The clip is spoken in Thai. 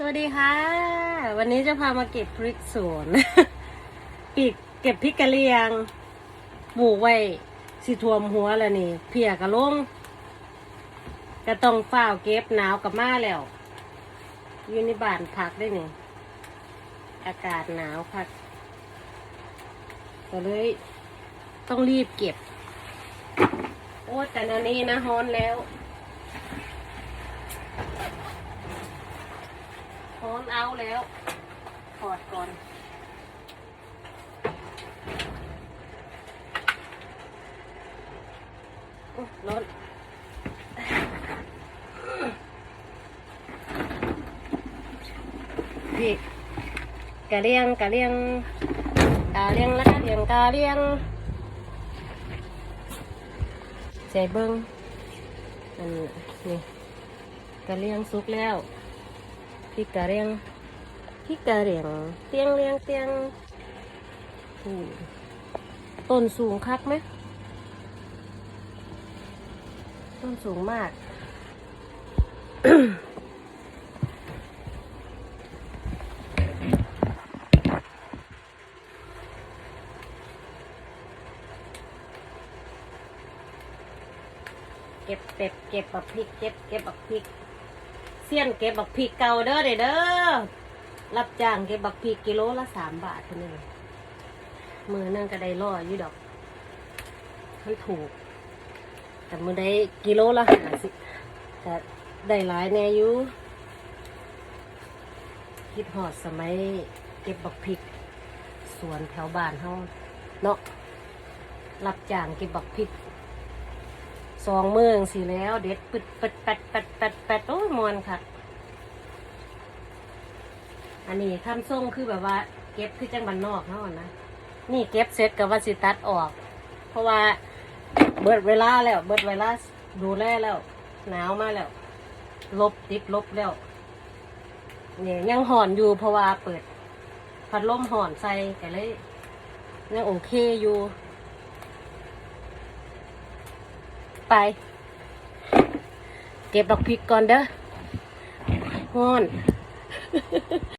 สวัสดีค่ะ วันนี้จะพามาเก็บพริกสวนปีกเก็บพริกกะเหรียงปลูกไว้สิทวมหัวแล้วนี่ เพียกระลงก็ต้องเฝ้าเก็บหนาวกับมาแล้วอยู่ในบ้านพักได้นี่ อากาศหนาวพักก็เลยต้องรีบเก็บ โอ้แต่อันนี้นะฮ้อนแล้ว โอน เอาแล้วถอดก่อนอร้อนพี่กะเลียงกะเลียงกะเลียงแล้วกะเลียงกะเลียงใส่เบิ้งอันนี้กะเลียงสุกแล้ว พี่กะเรียงพี่กะเรียงเตียงเรียงเตียงต้นสูงคักไหมต้นสูงมากเก็บเก็บเก็บบักพริก เก็บเก็บบักพริก เสี้ยนเก็บบักพริกเก่าเด้อเด้อเด้อรับจ้างเก็บบักพริกกิโลละสามบาทเท่นั้นเองมือนั่งก็ได้ร้ออยู่ดอกมันถูก แต่มือได้กิโลละห้าสิบแต่ได้หลายแน่อยู่คิดหอดสมัยเก็บบักพริกสวนแถวบ้านเฮาเนาะรับจ้างเก็บบักพริก สองเมืองสิแล้ว เด็ดปึดปัดปัดปัดปัดปัดโอ้ยมวนค่ะ อันนี้ข้ามส่งคือแบบว่า เก็บคือจังบันนอกเท่านั้นนะนี่เก็บเสร็จกับว่าสิตัดออก เพราะว่าเบิดเวลาแล้ว เบิดเวลาดูแลแล้ว หนาวมาแล้ว ลบติดลบแล้วเนี่ยยังห่อนอยู่เพราะว่าเปิด พัดลมห่อนใส่ก็เลยยังโอเคอยู่ ไป เก็บดอกพริกก่อนเด้อฮ้อน